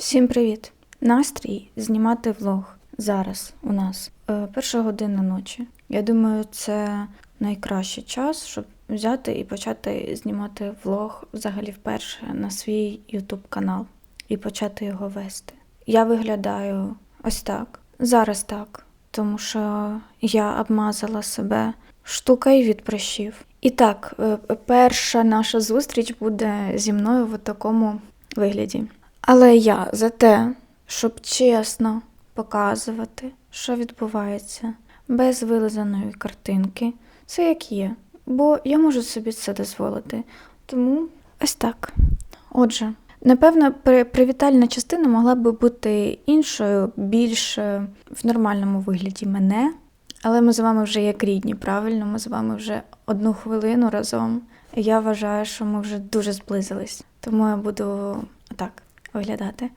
Всім привіт! Настрій знімати влог зараз у нас е, перша година ночі. Я думаю, це найкращий час, щоб взяти і почати знімати влог взагалі вперше на свій YouTube канал і почати його вести. Я виглядаю ось так, зараз так, тому що я обмазала себе штукою від прищів. І так, е, перша наша зустріч буде зі мною в такому вигляді. Але я за те, щоб чесно показувати, що відбувається, без вилизаної картинки, це як є. Бо я можу собі це дозволити. Тому ось так. Отже, напевно, при- привітальна частина могла би бути іншою, більш е, в нормальному вигляді мене. Але ми з вами вже як рідні, правильно? Ми з вами вже одну хвилину разом. Я вважаю, що ми вже дуже зблизились. Тому я буду так виглядати.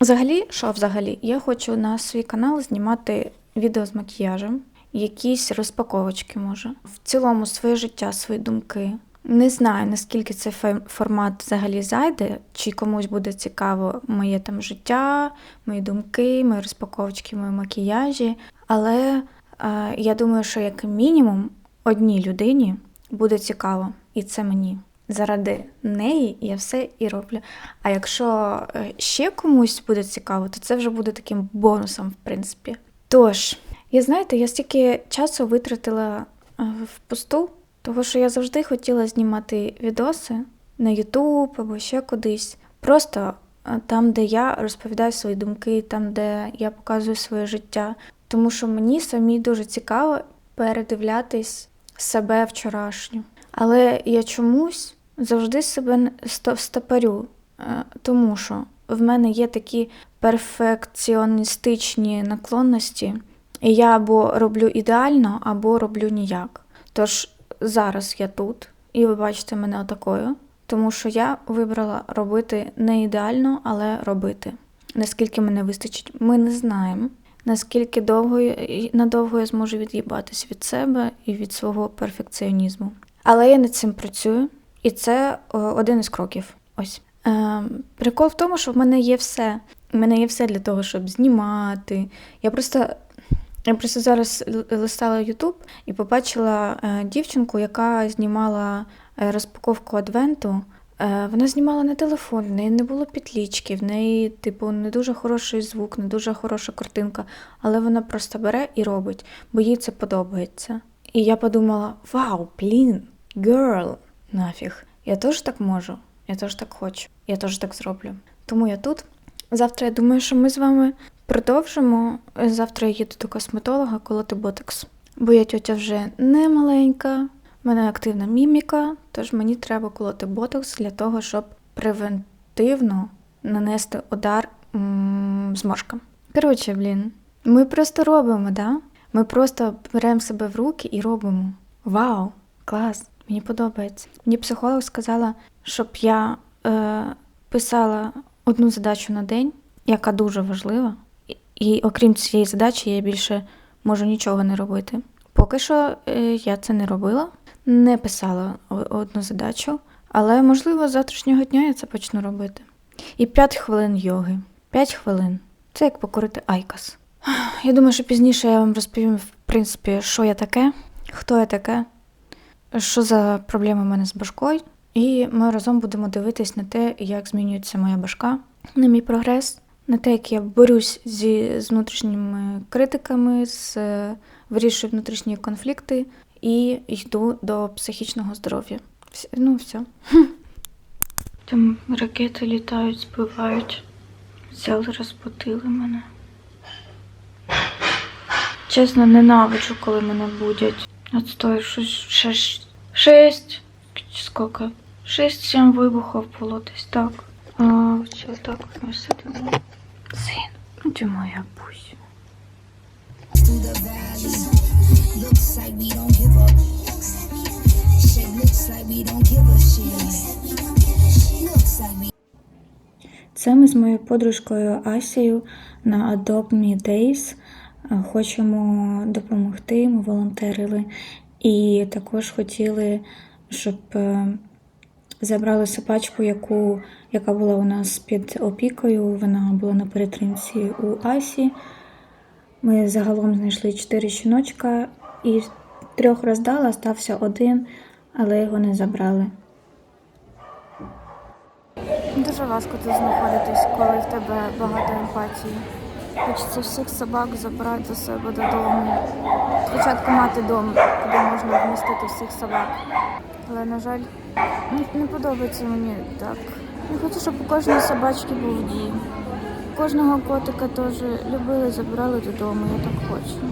Взагалі, що взагалі? Я хочу на свій канал знімати відео з макіяжем, якісь розпаковочки може. В цілому своє життя, свої думки. Не знаю, наскільки цей формат взагалі зайде, чи комусь буде цікаво моє там життя, мої думки, мої розпаковочки, мої макіяжі. Але е, я думаю, що як мінімум одній людині буде цікаво, і це мені. Заради неї я все і роблю. А якщо е, ще комусь буде цікаво, то це вже буде таким бонусом, в принципі. Тож, я знаєте, я стільки часу витратила е, впусту, того що я завжди хотіла знімати відоси на YouTube або ще кудись. Просто е, там, де я розповідаю свої думки, там, де я показую своє життя. Тому що мені самі дуже цікаво передивлятись себе вчорашню. Але я чомусь завжди себе н- сто- стопорю, е, тому що в мене є такі перфекціоністичні наклонності, і я або роблю ідеально, або роблю ніяк. Тож зараз я тут, і ви бачите мене отакою, тому що я вибрала робити не ідеально, але робити. Наскільки мене вистачить, ми не знаємо. Наскільки довго я- надовго я зможу від'їбатись від себе і від свого перфекціонізму. Але я над цим працюю, і це один із кроків. Ось. Е, прикол в тому, що в мене є все. У мене є все для того, щоб знімати. Я просто, я просто зараз листала YouTube і побачила е, дівчинку, яка знімала е, розпаковку адвенту. Е, Вона знімала на телефон, в неї не було підлічки, в неї, типу, не дуже хороший звук, не дуже хороша картинка, але вона просто бере і робить, бо їй це подобається. І я подумала: вау, блін, girl, нафіг. Я теж так можу, я теж так хочу, я теж так зроблю. Тому я тут. Завтра я думаю, що ми з вами продовжимо. Завтра я їду до косметолога колоти ботокс. Бо я тьотя вже не маленька, в мене активна міміка, тож мені треба колоти ботокс для того, щоб превентивно нанести удар зморшкам. Коротше, блін, ми просто робимо, да? Ми просто беремо себе в руки і робимо. Вау, клас! Мені подобається. Мені психолог сказала, щоб я е, писала одну задачу на день, яка дуже важлива. І, і окрім цієї задачі, я більше можу нічого не робити. Поки що е, я це не робила, не писала одну задачу, але можливо з завтрашнього дня я це почну робити. І 5 хвилин йоги. 5 хвилин. Це як покорити айкас. Я думаю, що пізніше я вам розповім, в принципі, що я таке, хто я таке, що за проблеми в мене з башкою. І ми разом будемо дивитись на те, як змінюється моя башка, на мій прогрес, на те, як я борюсь зі, з внутрішніми критиками, з, вирішую внутрішні конфлікти і йду до психічного здоров'я. Ну, все. Там ракети літають, збивають. Взяли, розбудили мене. Чесно, ненавиджу, коли мене будять. От стоїть щось шесть. Шесть. Скільки? Шесть-сім вибухів було десь так. А, що так ми сидимо. Син, ну ти моя бусь. Це ми з моєю подружкою Асією на Adopt Me Days е, хочемо допомогти. Ми волонтерили і також хотіли, щоб е, Забрали собачку, яку, яка була у нас під опікою. Вона була на перетримці у Асі. Ми загалом знайшли чотири щіночка і трьох роздали, стався один, але його не забрали. Дуже важко тут знаходитись, коли в тебе багато емпатії. Хочеться всіх собак забрати до себе додому. Спочатку мати дом, куди можна вмістити всіх собак. Але, на жаль, не, подобається мені так. Я хочу, щоб у кожної собачки був дім. Кожного котика теж любили, забирали додому, я так хочу.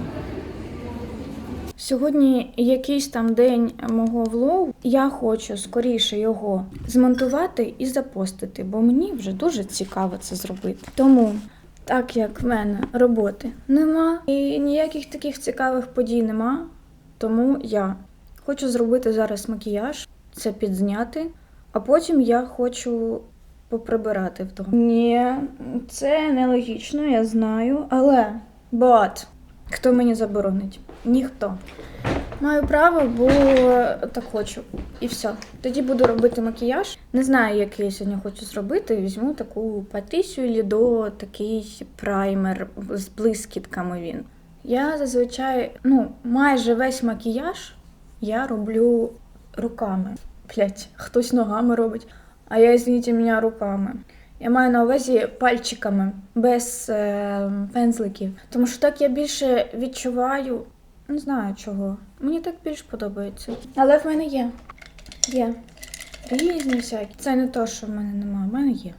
Сьогодні якийсь там день мого влогу. Я хочу скоріше його змонтувати і запостити, бо мені вже дуже цікаво це зробити. Тому, так як в мене роботи нема і ніяких таких цікавих подій нема, тому я хочу зробити зараз макіяж, це підзняти, а потім я хочу поприбирати вдома. Ні, це нелогічно, я знаю, але but, хто мені заборонить? Ніхто. Маю право, бо так хочу. І все. Тоді буду робити макіяж. Не знаю, який я сьогодні хочу зробити. Візьму таку патисю Лідо, такий праймер з блискітками він. Я зазвичай, ну, майже весь макіяж я роблю руками. Блять, хтось ногами робить, а я, извините мене, руками. Я маю на увазі пальчиками, без е, пензликів. Тому що так я більше відчуваю. Не знаю чого. Мені так більш подобається. Але в мене є. Є. Різні всякі. Це не то, що в мене немає, в мене є.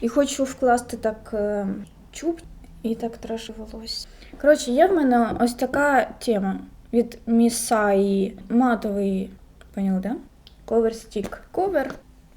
І хочу вкласти так е, чуб і так трошки волосся. Коротше, є в мене ось така тема від Місаї матовий. Поняли, да? Cover stick. Cover.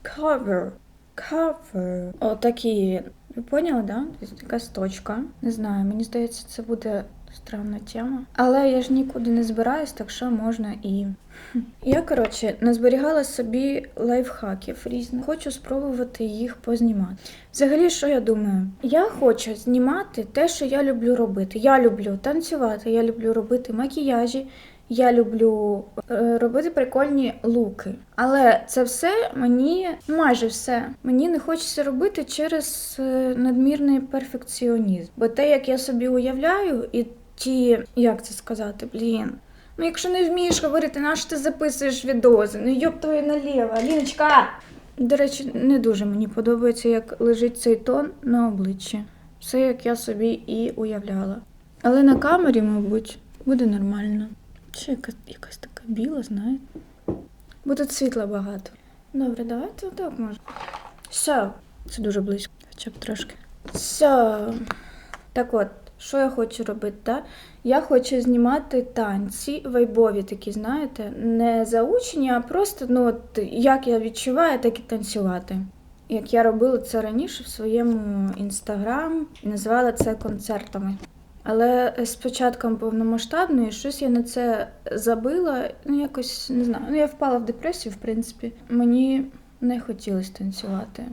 Cover. Cover. Отакий він. Ви поняли, да? Така точка. Не знаю, мені здається, це буде странна тема. Але я ж нікуди не збираюсь, так що можна і. Я, коротше, назберігала собі лайфхаків різних. Хочу спробувати їх познімати. Взагалі, що я думаю? Я хочу знімати те, що я люблю робити. Я люблю танцювати, я люблю робити макіяжі, я люблю е, робити прикольні луки. Але це все мені майже все. Мені не хочеться робити через е, надмірний перфекціонізм. Бо те, як я собі уявляю, і ті, як це сказати, блін. Ну, якщо не вмієш говорити, на що ти записуєш відози? Ну йоп твою наліво, Ліночка! До речі, не дуже мені подобається, як лежить цей тон на обличчі. Все, як я собі і уявляла. Але на камері, мабуть, буде нормально. Чи якась, якась така біла, знаєте? Бо тут світла багато. Добре, давайте отак може. Все. Це дуже близько, хоча б трошки. Все. Так от, що я хочу робити, да? Я хочу знімати танці вайбові такі, знаєте, не заучені, а просто ну, от, як я відчуваю, так і танцювати. Як я робила це раніше в своєму інстаграм і називала це концертами. Але з початком повномасштабної щось я на це забила. Ну, якось не знаю. Ну, я впала в депресію, в принципі. Мені не хотілося танцювати.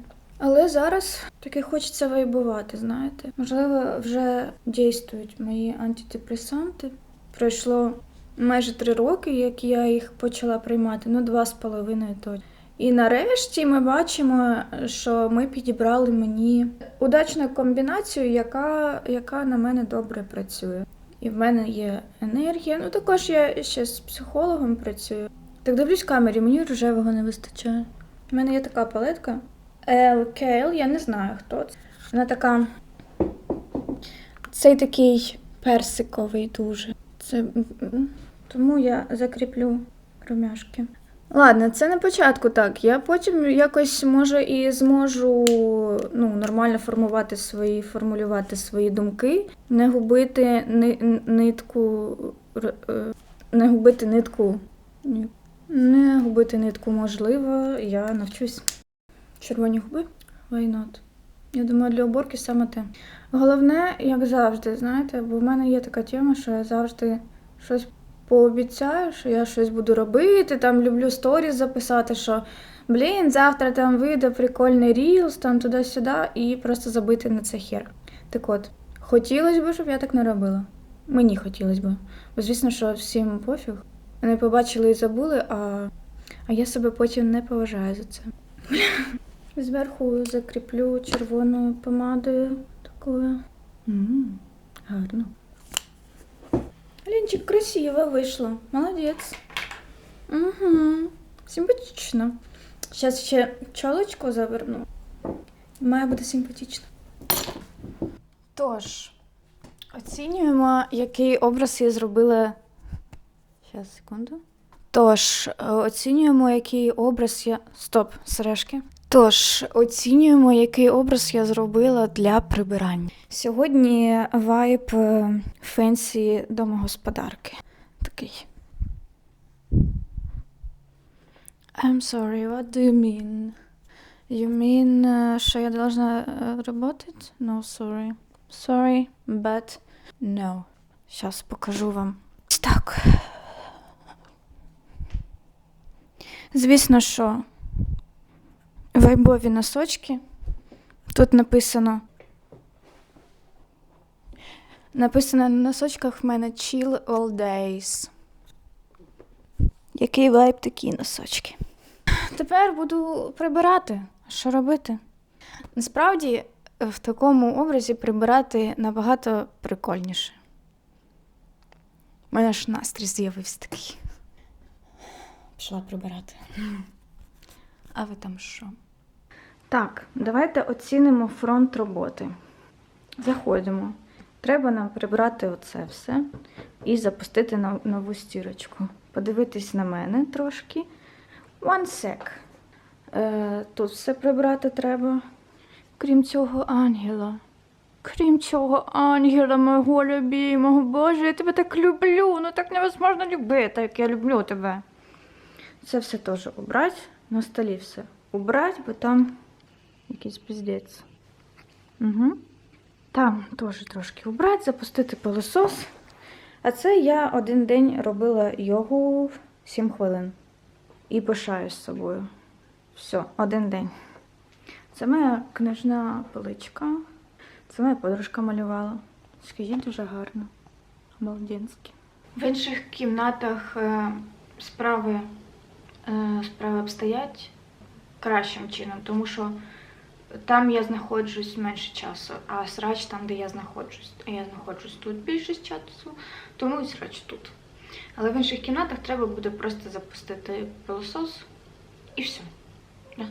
Але зараз таки хочеться вайбувати, знаєте. Можливо, вже дійствують мої антидепресанти. Пройшло майже три роки, як я їх почала приймати, ну два з половиною точно. І нарешті ми бачимо, що ми підібрали мені удачну комбінацію, яка, яка на мене добре працює. І в мене є енергія. Ну також я ще з психологом працюю. Так дивлюсь камері, мені рожевого не вистачає. У мене є така палетка. LKL, я не знаю хто це. Вона така. Цей такий персиковий дуже. Це тому я закріплю румяшки. Ладно, це на початку так. Я потім якось може і зможу ну, нормально формувати свої, формулювати свої думки, не губити нитку, е, не губити нитку. Ні. Не губити нитку можливо, я навчусь. Червоні губи? Why not? Я думаю, для уборки саме те. Головне, як завжди, знаєте, бо в мене є така тема, що я завжди щось пообіцяю, що я щось буду робити, там люблю сторіс записати, що блін, завтра там вийде прикольний рілс, там туди-сюди, і просто забити на це хер. Так от, хотілося б, щоб я так не робила. Мені хотілося б. Бо звісно, що всім пофіг. Вони побачили і забули, а, а я себе потім не поважаю за це. Зверху закріплю червоною помадою такою. м гарно. Ленчик красиво вийшло. Молодець. Угу. Симпатично. Зараз ще чолочку заверну. Має бути симпатично. Тож, оцінюємо, який образ я зробила. Зараз, секунду. Тож, е, оцінюємо, який образ я. Стоп, сережки. Тож, оцінюємо, який образ я зробила для прибирання. Сьогодні вайб е, фенсі домогосподарки. Такий. I'm sorry, what do you mean? You mean, е, що я должна е, работать? No, sorry. Sorry, but no. Сейчас покажу вам. Так. Звісно, що вайбові носочки. Тут написано. Написано на носочках в мене chill all days. Який вайб такі носочки. Тепер буду прибирати. Що робити? Насправді, в такому образі прибирати набагато прикольніше. У мене ж настрій з'явився такий. Пішла прибирати. А ви там що? Так, давайте оцінимо фронт роботи. Заходимо. Треба нам прибрати оце все і запустити нову стірочку. Подивитись на мене трошки. One sec. Е, тут все прибрати треба. Крім цього ангела. Крім цього ангела, мого любимого, Боже, я тебе так люблю. Ну так невозможно любити, як я люблю тебе. Це все теж убрати. На столі все убрати, бо там якийсь піздець. Угу. Там теж трошки убрати, запустити пилосос. А це я один день робила йогу 7 хвилин. І пишаюсь собою. Все, один день. Це моя книжна поличка. Це моя подружка малювала. Скажіть дуже гарно. Обалденськи. В інших кімнатах е, справи, справи обстоять кращим чином, тому що там я знаходжусь менше часу, а срач там, де я знаходжусь. А я знаходжусь тут більшість часу, тому і срач тут. Але в інших кімнатах треба буде просто запустити пилосос і все. Да.